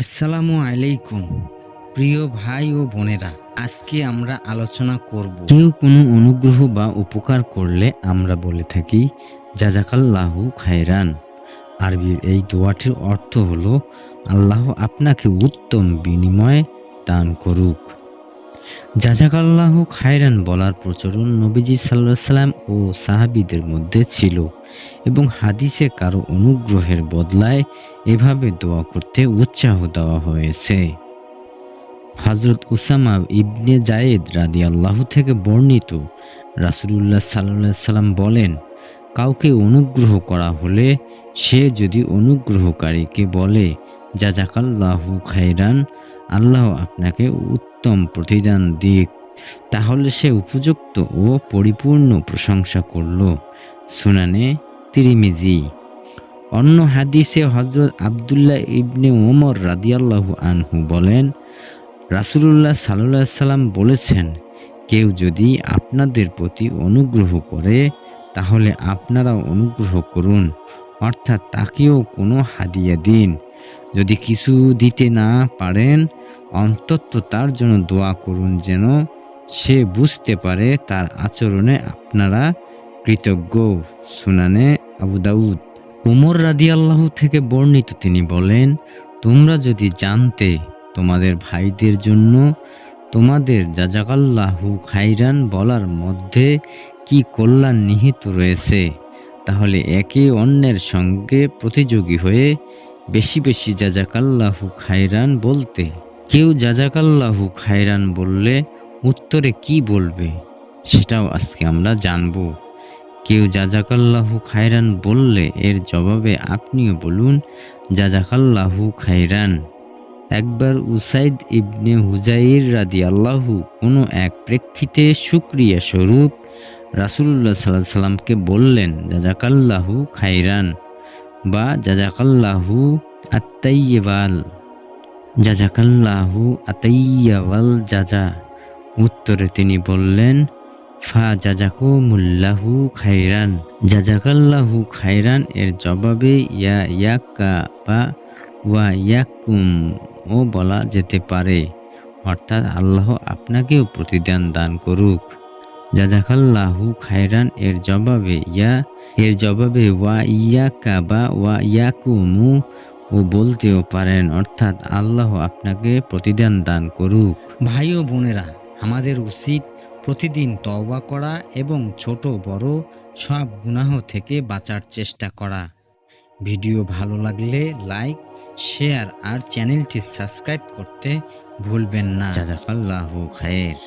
আসসালামু আলাইকুম, প্রিয় ভাই ও বোনেরা। আজকে আমরা আলোচনা করব, কেউ কোনো অনুগ্রহ বা উপকার করলে আমরা বলে থাকি, জাজাকাল্লাহু খায়রান। আরবির এই দোয়াটির অর্থ হলো, আল্লাহ আপনাকে উত্তম বিনিময় দান করুক। জাজাকাল্লাহু খায়রান বলার প্রচলন নবীজি সাল্লাহ সাল্লাম ও সাহাবিদের মধ্যে ছিল এবং হাদিসে কারও অনুগ্রহের বদলায় এভাবে দোয়া করতে উৎসাহ দেওয়া হয়েছে। হজরত উসামা ইবনে জায়েদ রাদি আল্লাহ থেকে বর্ণিত রাসুলুল্লাহ সাল্লাহ সাল্লাম বলেন, কাউকে অনুগ্রহ করা হলে সে যদি অনুগ্রহকারীকে বলে, জাজাকাল্লাহু খাইরান আল্লাহ আপনাকে উত্তম প্রতিদান দিক। তাহলে সে উপযুক্ত ও পরিপূর্ণ প্রশংসা করল। সুনানে তিরিমিজি। অন্য হাদিসে হজরত আবদুল্লাহ ইবনে ওমর রাদিয়াল্লাহু আনহু বলেন, রাসুলুল্লাহ সাল্লাহ সাল্লাম বলেছেন, কেউ যদি আপনাদের প্রতি অনুগ্রহ করে, তাহলে আপনারা অনুগ্রহ করুন। অর্থাৎ তাকেও কোনো হাদিয়া দিন। যদি কিছু দিতে না পারেন অন্তত তার জন্য দোয়া করুন যেন সে বুঝতে পারে তার আচরণে আপনারা কৃতজ্ঞ সুনানে আবু দাউদ। উমর রাদিয়াল্লাহু থেকে বর্ণিত তিনি বলেন, তোমরা যদি জানতে তোমাদের ভাইদের জন্য তোমাদের জাজাকাল্লাহু খাইরান বলার মধ্যে কি কল্যাণ নিহিত রয়েছে, তাহলে একে অন্যের সঙ্গে প্রতিযোগী হয়ে বেশি বেশি জাজাকাল্লাহু খাইরান বলতে কেউ জাজাকাল্লাহু খায়রান বললে, উত্তরে কি বলবে? সেটাও আজকে আমরা জানব। কেউ জাজাকাল্লাহু খায়রান বললে, এর জবাবে আপনিও বলুন, জাজাকাল্লাহু খায়রান। একবার উসাইদ ইবনে হুজাইর রাদি আল্লাহু কোনো এক প্রেক্ষিতে সুক্রিয়া স্বরূপ রাসুলুল্লাহ সাল্লাহ সাল্লামকে বললেন, জাজাকাল্লাহু খায়রান বা জাজাকাল্লাহু আত্মাইয়েবাল জাজাকাল্লাহু আতাইয়াওয়াল জাজা। উত্তরে তিনি বললেন, ফা জাজাকুমুল্লাহু খাইরান জাজাকাল্লাহু খাইরান এর জবাবে ইয়া ইয়াক্কা বা ওয়া ইয়াকুম ও বলা যেতে পারে। অর্থাৎ আল্লাহ আপনাকেও প্রতিদান দান করুক। জাজাকাল্লাহু খায়রান এর জবাবে ইয়া, এর জবাবে ওয়া ইয়াকা বা ওয়া ইয়াকুমু ও বলতেও পারেন, অর্থাৎ আল্লাহ আপনাকে প্রতিদান দান করুক। ভাই ও বোনেরা, আমাদের উচিত প্রতিদিন তওবা করা এবং ছোট, বড় সব গুনাহ থেকে বাঁচার চেষ্টা করা। ভিডিও ভালো লাগলে লাইক, শেয়ার আর চ্যানেলটি সাবস্ক্রাইব করতে ভুলবেন না। জাজাকাল্লাহু খায়ের।